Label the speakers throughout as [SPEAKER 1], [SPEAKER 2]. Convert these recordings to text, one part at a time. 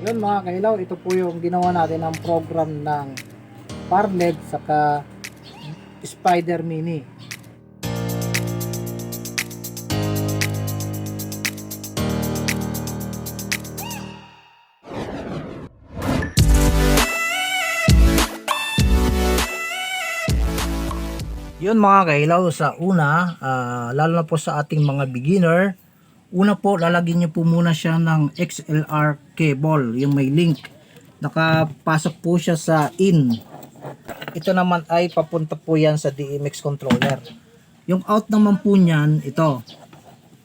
[SPEAKER 1] Yun mga kailaw, ito po yung ginawa natin ng program ng Parled saka Spider Mini. Yun mga kailaw, sa una, ah, lalo na po sa ating mga beginner, una po, lalagyan nyo po muna siya ng XLR cable, yung may link. Nakapasok po siya sa in. Ito naman ay papunta po yan sa DMX controller. Yung out naman po niyan, ito.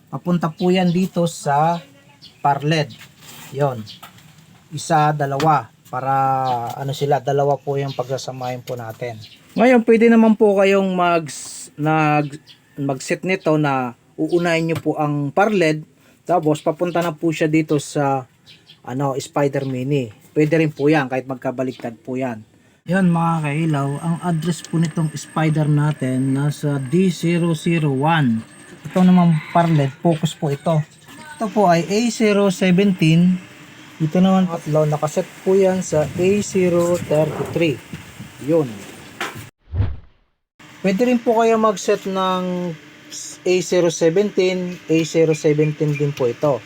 [SPEAKER 1] Papunta po yan dito sa parled. Yon. Isa, dalawa. Para ano sila, dalawa po yung pagsasamahin po natin. Ngayon, pwede naman po kayong mag, nag, mag-set nito na uunahin nyo po ang parled. Tapos, papunta na po siya dito sa ano, Spider Mini. Pwede rin po yan, kahit magkabaliktad po yan. Yan mga kailaw, ang address po nitong spider natin nasa D001. Ito naman parled, focus po ito. Ito po ay A017. Ito naman tatlo, nakaset po yan sa A033. Yun. Pwede rin po kayo mag-set ng A017, A017 din po ito.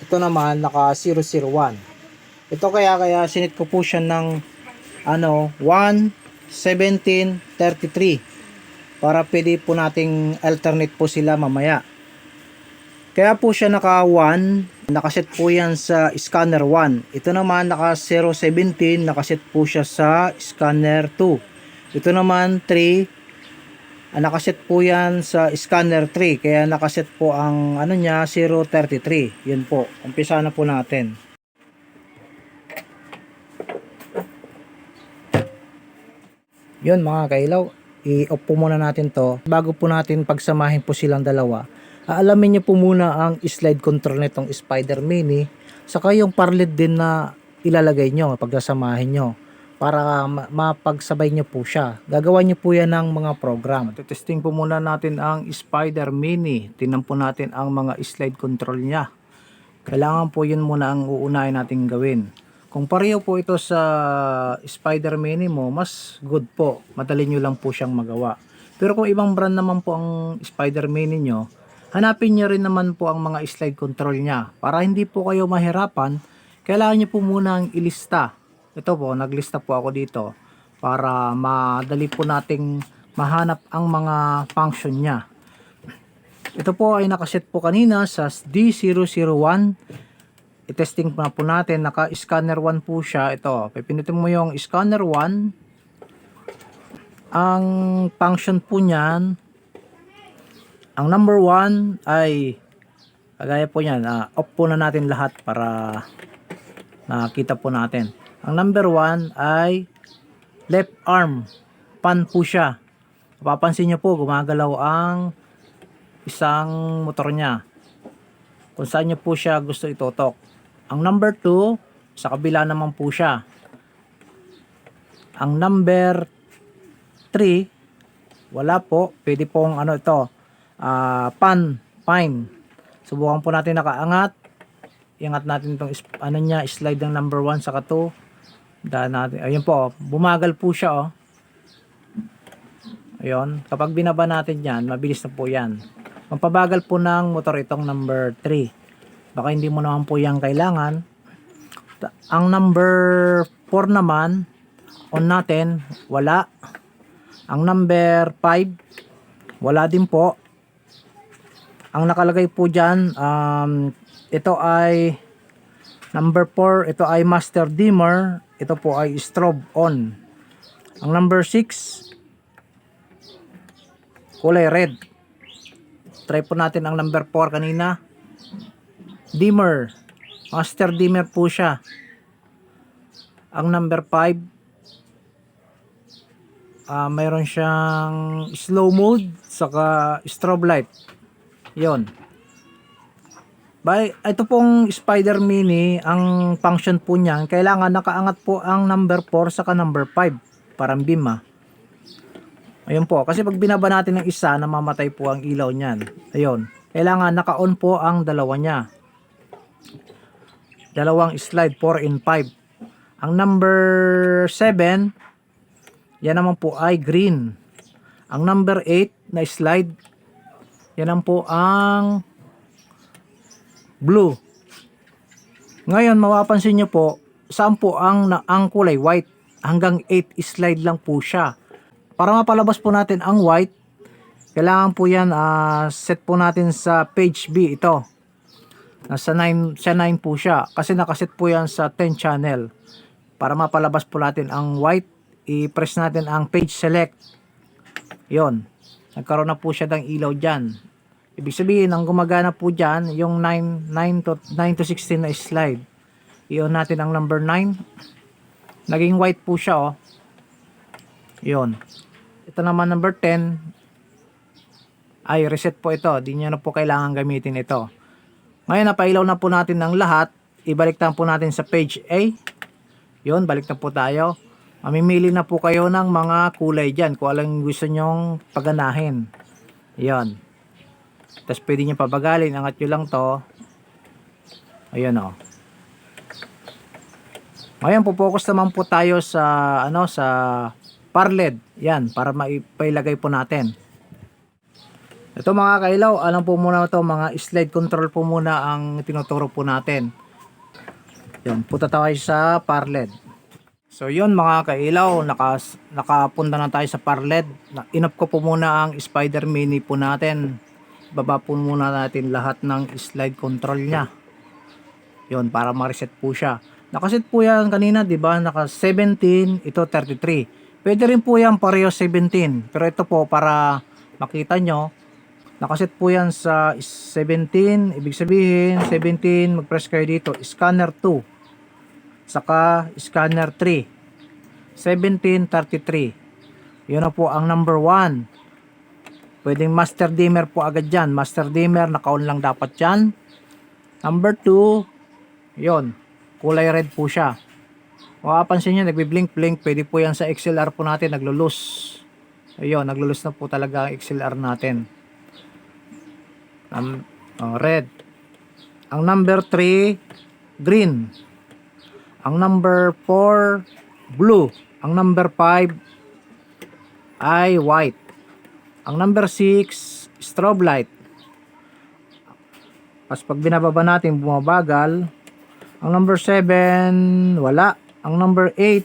[SPEAKER 1] Ito naman naka 001. Ito kaya kaya sinit ko po siya ng ano 1 17 33 para pwede po nating alternate po sila mamaya. Kaya po siya naka 1, nakaset po yan sa scanner 1. Ito naman naka 017, nakaset po siya sa scanner 2. Ito naman 3, ah, nakaset po yan sa scanner 3. Kaya nakaset po ang ano niya 033. Yun po. Umpisa na po natin. Yun mga kailaw, i-off po muna natin to. Bago po natin pagsamahin po silang dalawa, aalamin niyo po muna ang slide control nitong Spider Mini, saka yung parled din na ilalagay nyo, pagsasamahin nyo para ma- mapagsabay nyo po siya. Gagawa nyo po yan ng mga program. Testing po muna natin ang Spider Mini. Tingnan po natin ang mga slide control niya. Kailangan po yun muna ang uunahin natin gawin. Kung pareho po ito sa Spider Mini mo, mas good po. Madali nyo lang po siyang magawa. Pero kung ibang brand naman po ang Spider Mini nyo, hanapin nyo rin naman po ang mga slide control niya. Para hindi po kayo mahirapan, kailangan nyo po muna ang ilista. Ito po, naglista po ako dito para madali po nating mahanap ang mga function niya. Ito po ay nakaset po kanina sa D001 i-testing na po natin. Naka-scanner 1 po siya. Ito, pipindutin mo yung scanner 1. Ang function po niyan, ang number 1 ay, kagaya po niyan, ah, off po na natin lahat para nakita po natin. Ang number 1 ay left arm. Pan po siya. Mapapansin nyo po, gumagalaw ang isang motor niya. Kung saan nyo po siya gusto itotok. Ang number 2, sa kabila naman po siya. Ang number 3, wala po. Pwede pong ano ito, ah, pan, fine. Subukan po natin nakaangat. Iangat natin itong ano niya, slide ng number 1 sa 2. Daan natin. Ayun po, bumagal po siya oh. Ayun, kapag binaba natin yan, mabilis na po yan. Mampabagal po ng motor itong number 3. Baka hindi mo naman po yan kailangan. Ang number 4 naman, on natin, wala. Ang number 5, wala din po. Ang nakalagay po dyan, um, ito ay number 4, ito ay master dimmer, ito po ay strobe on. Ang number 6, kulay red. Try po natin ang number 4 kanina. Dimmer. Master dimmer po siya. Ang number 5 ah mayroon siyang slow mode saka strobe light. 'Yon. By, ito pong Spider Mini, ang function po niyan, kailangan nakaangat po ang number 4 saka number 5. Parang beam ah. Ayun po, kasi pag binaba natin ng isa, namamatay po ang ilaw niyan. Ayun. Kailangan naka-on po ang dalawa niya. dalawang slide 4 and 5. Ang number 7, yan naman po ay green. Ang number 8 na slide, yan naman po ang blue. Ngayon, mapapansin nyo po, saan po ang, na, ang kulay white? Hanggang 8 slide lang po siya. Para mapalabas po natin ang white, kailangan po yan, ah, set po natin sa page B ito. Nasa 9, sa 9 po siya. Kasi nakaset po yan sa 10 channel. Para mapalabas po natin ang white, i-press natin ang page select. Yon. Nagkaroon na po siya ng ilaw dyan. Ibig sabihin, ang gumagana po dyan, yung 9, 9, to, 9 to 16 na slide. I-on natin ang number 9. Naging white po siya, oh. Yon. Ito naman number 10. Ay, reset po ito. Di nyo na po kailangan gamitin ito. Ngayon, napailaw na po natin ng lahat. Ibalik na po natin sa page A. Yon, balik na po tayo. Mamimili na po kayo ng mga kulay dyan kung alang gusto nyong paganahin. Yon. Tapos pwede nyo pabagalin. Angat nyo lang to. Ayan o. Ngayon, pupokus naman po tayo sa, ano, sa parled. Yan, para maipailagay po natin. Ito mga kailaw, alam po muna ito, mga slide control po muna ang tinuturo po natin. Yan, punta tayo sa parled. So yun mga kailaw, nakas, nakapunta na tayo sa parled. Na- Inop ko po muna ang spider mini po natin. Baba po muna natin lahat ng slide control niya. Yun, para ma-reset po siya. Nakaset po yan kanina, di ba? Naka 17, ito 33. Pwede rin po yan pareho 17. Pero ito po, para makita nyo, nakaset po yan sa 17. Ibig sabihin, 17, mag-press kayo dito. Scanner 2. Saka scanner 3. 1733. Yun na po ang number 1. Pwedeng master dimmer po agad dyan. Master dimmer, naka-on lang dapat dyan. Number 2, yon kulay red po siya. Makapansin nyo, nagbi-blink-blink. Pwede po yan sa XLR po natin, naglulus. Ayun, naglulus na po talaga ang XLR natin. Um, oh, red. Ang number 3, green. Ang number 4, blue. Ang number 5 ay white. Ang number 6, strobe light. Tapos pag binababa natin, bumabagal. Ang number 7, wala. Ang number 8,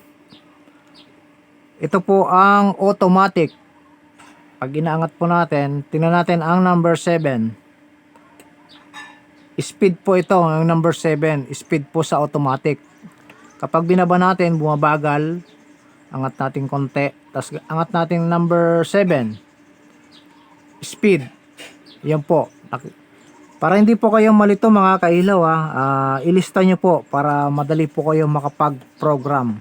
[SPEAKER 1] ito po ang automatic. Pag inaangat po natin, tingnan natin ang number 7. Speed po ito, ang number 7. Speed po sa automatic. Kapag binaba natin, bumabagal. Angat natin konti. Tapos angat natin number 7. Speed. Yan po. Para hindi po kayo malito mga kailaw ha, ah, ilista nyo po para madali po kayo makapag-program.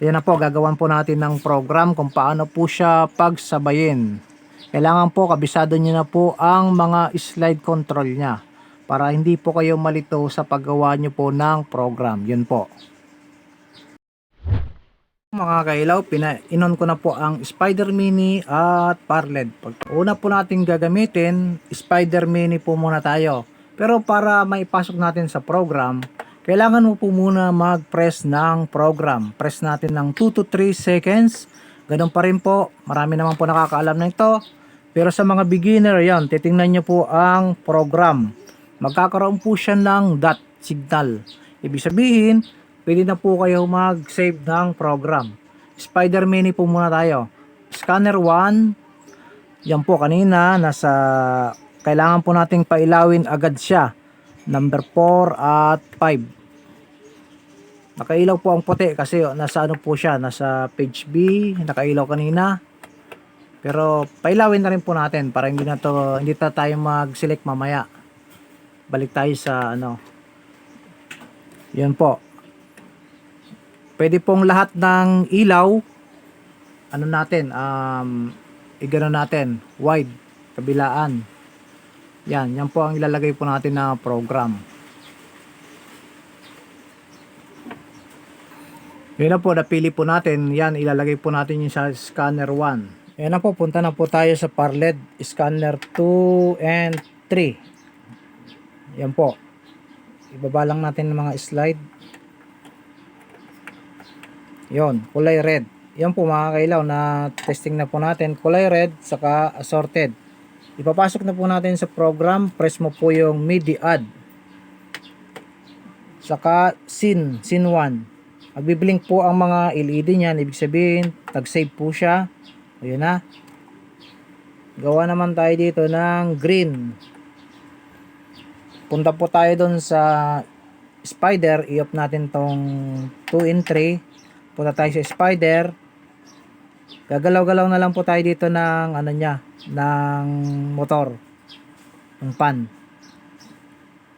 [SPEAKER 1] Yan na po, gagawan po natin ng program kung paano po siya pagsabayin. Kailangan po, kabisado nyo na po ang mga slide control niya para hindi po kayo malito sa paggawa nyo po ng program. Yun po. Mga kailaw, pinainon ko na po ang Spider Mini at Parled. Una po natin gagamitin, Spider Mini po muna tayo. Pero para maipasok natin sa program, kailangan mo po muna mag-press ng program. Press natin ng 2 to 3 seconds. Ganun pa rin po. Marami naman po nakakaalam na ito. Pero sa mga beginner, yan, titingnan nyo po ang program. Magkakaroon po siya ng dot signal. Ibig sabihin, pwede na po kayo mag-save ng program. Spider Mini po muna tayo. Scanner 1, yan po kanina, nasa, kailangan po nating pailawin agad siya. Number 4 at 5. Nakailaw po ang puti kasi nasa ano po siya, nasa page B, nakailaw kanina. Pero pailawin na rin po natin para hindi na to hindi na tayo mag-select mamaya. Balik tayo sa ano. 'Yan po. Pwede pong lahat ng ilaw ano natin um igano natin wide kabilaan. Yan, yan po ang ilalagay po natin na program. Yan na po, napili po natin. Yan, ilalagay po natin yung sa scanner 1. Yan na po, punta na po tayo sa Parled. Scanner 2 and 3. Yan po. ibaba lang natin ng mga slide yon kulay red. Yan po mga kailaw na testing na po natin. Kulay red saka assorted. Ipapasok na po natin sa program. Press mo po yung MIDI add. Saka scene scene 1 magbiblink po ang mga LED niyan. Ibig sabihin tag save po siya. Ayun na. Gawa naman tayo dito ng green. Punta po tayo doon sa spider. I-off natin tong 2 in 3 punta tayo sa spider. Gagalaw-galaw na lang po tayo dito ng ano niya ng motor. Ng pan.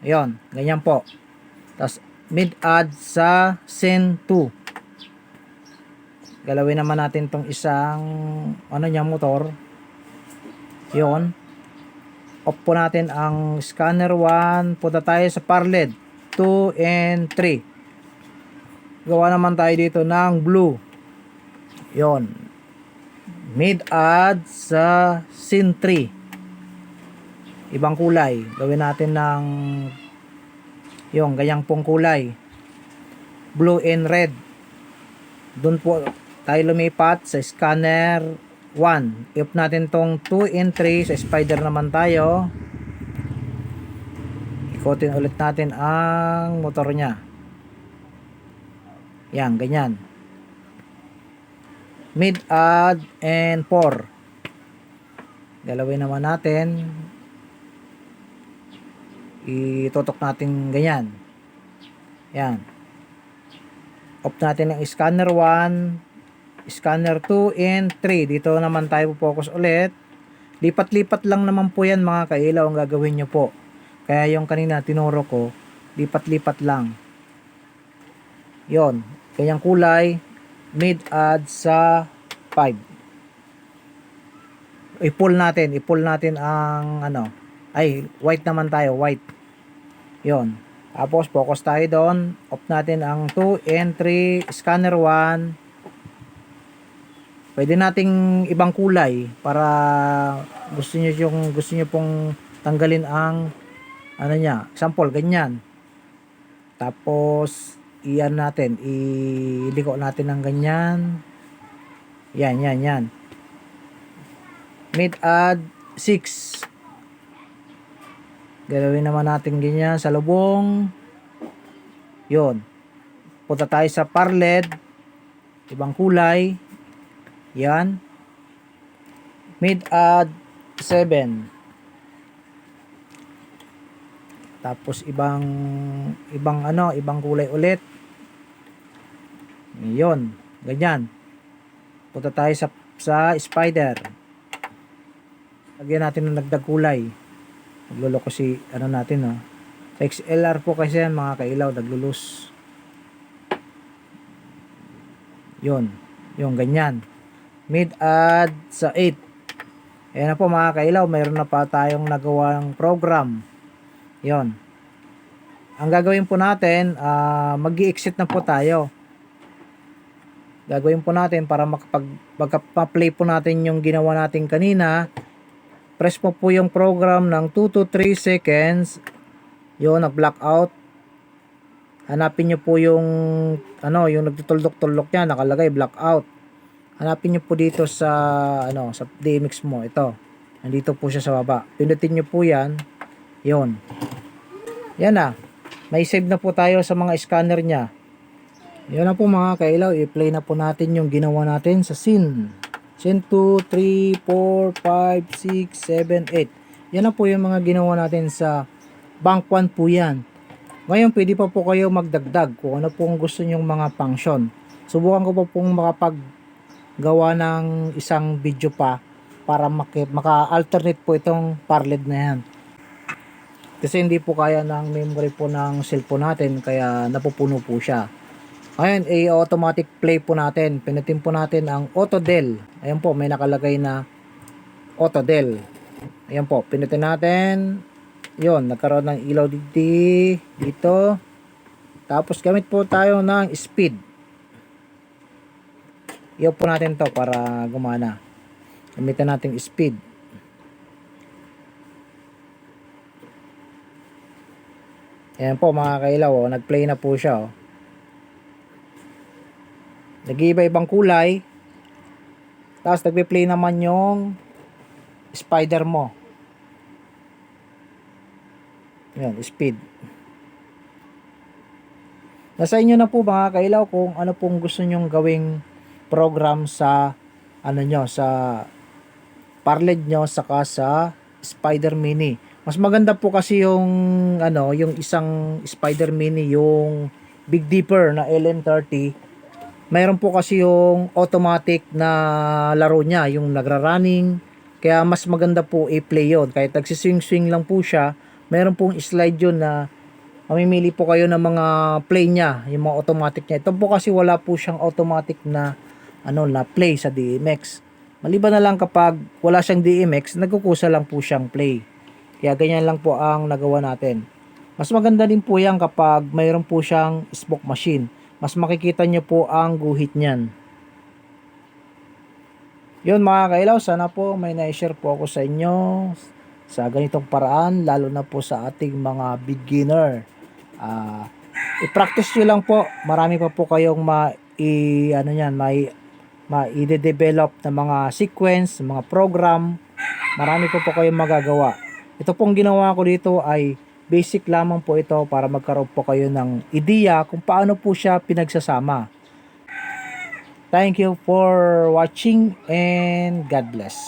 [SPEAKER 1] Ayun ganyan po. Tapos mid add sa scene 2 galawin naman natin tong isang ano niya motor. Yon off po natin ang scanner 1 punta tayo sa parled 2 and 3 gawa naman tayo dito ng blue. Yon mid add sa scene 3 ibang kulay. Gawin natin ng yung ganyang pong kulay. Blue and red. Doon po tayo lumipat sa scanner 1 if natin tong 2 and 3 sa spider naman tayo ikotin ulit natin ang motor nya yan ganyan. Mid add and 4 galawin naman natin. Itutok natin ganyan. Yan. Off natin ang scanner 1 scanner 2 and 3 dito naman tayo focus ulit. Lipat-lipat lang naman po yan mga kailaw. Ang gagawin nyo po. Kaya yung kanina tinuro ko lipat-lipat lang. Yon kanyang kulay mid add sa 5 i-pull natin i-pull natin ang ano. Ay white naman tayo white. Yon tapos focus tayo doon. Off natin ang 2 and 3 scanner 1 pwede nating ibang kulay para gusto niyo yung gusto niyo pong tanggalin ang ano niya example ganyan. Tapos iyan natin iliko natin ng ganyan yan yan yan mid add 6 Galawin naman natin ganyan sa lubong. Yon. Punta tayo sa parled. Ibang kulay. Yan. Mid add 7. Tapos ibang ibang ano, ibang kulay ulit. Yon. Ganyan. Punta tayo sa sa spider. Lagyan natin ng nagdag kulay nagluloko si ano natin no sa XLR po kasi yan mga kailaw naglulus yon yung ganyan mid add sa 8 ayan na po mga kailaw mayroon na pa tayong nagawang program yon ang gagawin po natin uh, mag exit na po tayo. Gagawin po natin para makapag magpa-play po natin yung ginawa natin kanina. Press mo po yung program ng 2 to 3 seconds. Yun nag blackout hanapin nyo po yung ano yung nagtutuldok-tuldok niya nakalagay blackout hanapin nyo po dito sa ano sa DMX mo. Ito. Nandito po siya sa baba. Pindutin nyo po yan yun yan na may save na po tayo sa mga scanner niya yan na po mga kailaw i-play na po natin yung ginawa natin sa scene Scene 2, 3, 4, 5, 6, 7, 8. Yan na po yung mga ginawa natin sa bank 1 po yan. Ngayon, pwede pa po kayo magdagdag kung ano pong gusto nyong mga function. Subukan ko po pong makapaggawa ng isang video pa para maka-alternate po itong parled na yan. Kasi hindi po kaya ng memory po ng cellphone natin kaya napupuno po siya. Ngayon, i-automatic play po natin. Pinutin po natin ang auto del. Ayan po, may nakalagay na auto del. Ayan po, pinutin natin. Yon, nagkaroon ng ilaw dito. dito. Tapos gamit po tayo ng speed. Iyaw po natin to para gumana. Gamitin natin speed. Ayan po mga kailaw, oh, nag-play na po siya. Oh. Nag-iiba-ibang kulay. Tapos nagpe-play naman yung spider mo. Yan, speed. Nasa inyo na po mga kailaw kung ano pong gusto nyong gawing program sa ano nyo, sa parled nyo saka sa Spider Mini. Mas maganda po kasi yung ano, yung isang Spider Mini, yung Big Dipper na LM30. Mayroon po kasi yung automatic na laro niya, yung nagra-running. Kaya mas maganda po i-play yun. Kahit nagsiswing-swing lang po siya, mayroon pong slide yun na mamimili po kayo ng mga play niya, yung mga automatic niya. Ito po kasi wala po siyang automatic na ano na play sa DMX. Maliban na lang kapag wala siyang DMX, nagkukusa lang po siyang play. Kaya ganyan lang po ang nagawa natin. Mas maganda din po yan kapag mayroon po siyang smoke machine. Mas makikita nyo po ang guhit niyan. Yun mga kailaw, sana po may na-share po ako sa inyo sa ganitong paraan, lalo na po sa ating mga beginner. Ah, i-practice nyo lang po. Marami pa po kayong ma i ano yan, may ma i-develop na mga sequence, mga program. Marami po po kayong magagawa. Ito pong ginawa ko dito ay basic lamang po ito para magkaroon po kayo ng ideya kung paano po siya pinagsasama. Thank you for watching and God bless.